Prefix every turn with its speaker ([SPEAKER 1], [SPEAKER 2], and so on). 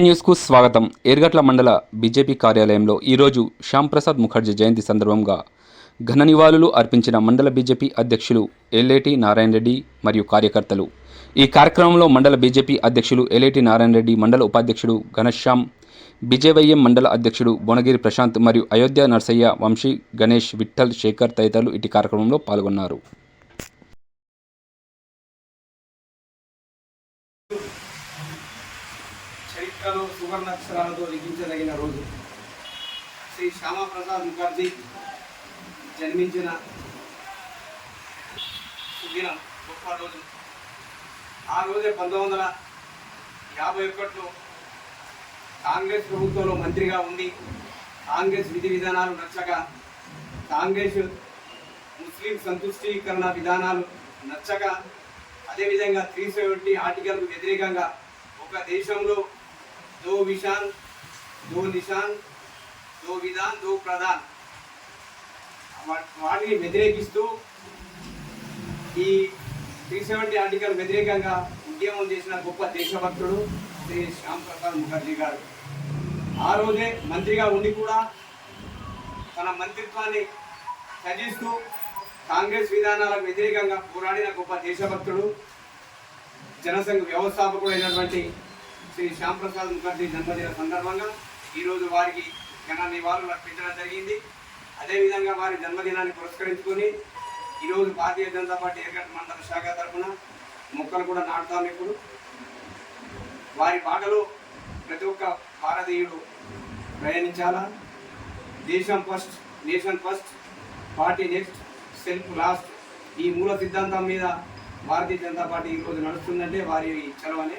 [SPEAKER 1] న్యూస్కు స్వాగతం? ఏర్గట్ల మండల బీజేపీ కార్యాలయంలో ఈరోజు శ్యాంప్రసాద్ ముఖర్జీ జయంతి సందర్భంగా ఘన నివాళులు అర్పించిన మండల బీజేపీ అధ్యక్షులు ఎల్లేటి నారాయణ రెడ్డి మరియు కార్యకర్తలు. ఈ కార్యక్రమంలో మండల బీజేపీ అధ్యక్షులు ఎల్లేటి నారాయణ రెడ్డి మండల ఉపాధ్యక్షుడు ఘనశ్యామ్ బీజేవైఎం మండల అధ్యక్షుడు బొనగిరి ప్రశాంత్ మరియు అయోధ్య నర్సయ్య వంశీ గణేష్ విఠల్ శేఖర్ తదితరులు ఇటు కార్యక్రమంలో పాల్గొన్నారు.
[SPEAKER 2] చరిత్రలో సువర్ణాక్షరాలతో లిఖించదగిన రోజు. శ్రీ శ్యామప్రసాద్ ముఖర్జీ జన్మించిన సుదినం గొప్ప రోజు. ఆ రోజే పంతొమ్మిది వందల యాభై ఒకటిలో కాంగ్రెస్ ప్రభుత్వంలో మంత్రిగా ఉండి కాంగ్రెస్ విధి విధానాలు నచ్చక కాంగ్రెస్ ముస్లిం సంతుష్టీకరణ విధానాలు నచ్చక అదేవిధంగా త్రీ సెవెంటీ ఆర్టికల్కు వ్యతిరేకంగా ఒక దేశంలో దో विशाल దో निशान దో విధాన్ దో ప్రధాన్ వా- వాటిని వ్యతిరేకిస్తూ ఈ త్రీ సెవెంటీ ఆర్టికల్ వ్యతిరేకంగా ఉద్యమం చేసిన గొప్ప దేశభక్తుడు శ్రీ శ్యామ్ ప్రసాద్ ముఖర్జీ గారు. ఆ రోజే మంత్రిగా ఉండి కూడా తన మంత్రిత్వాన్ని త్యజిస్తూ కాంగ్రెస్ విధానాలకు వ్యతిరేకంగా పోరాడిన గొప్ప దేశభక్తుడు జనసంఘ వ్యవస్థాపకుడు అయినటువంటి శ్రీ శ్యాంప్రసాద్ ముఖర్జీ జన్మదిన సందర్భంగా ఈరోజు వారికి ఘన నివాళులు అర్పించడం జరిగింది. అదేవిధంగా వారి జన్మదినాన్ని పురస్కరించుకొని ఈరోజు భారతీయ జనతా పార్టీ ఏర్గట్ట మండల శాఖ తరఫున మొక్కలు కూడా నాటుతాం ఇప్పుడు. వారి బాటలో ప్రతి ఒక్క భారతీయుడు ప్రయాణించాలా? దేశం first nation first party next self last ఈ మూల సిద్ధాంతం మీద భారతీయ జనతా పార్టీ ఈరోజు నడుస్తుందంటే వారి చలవనే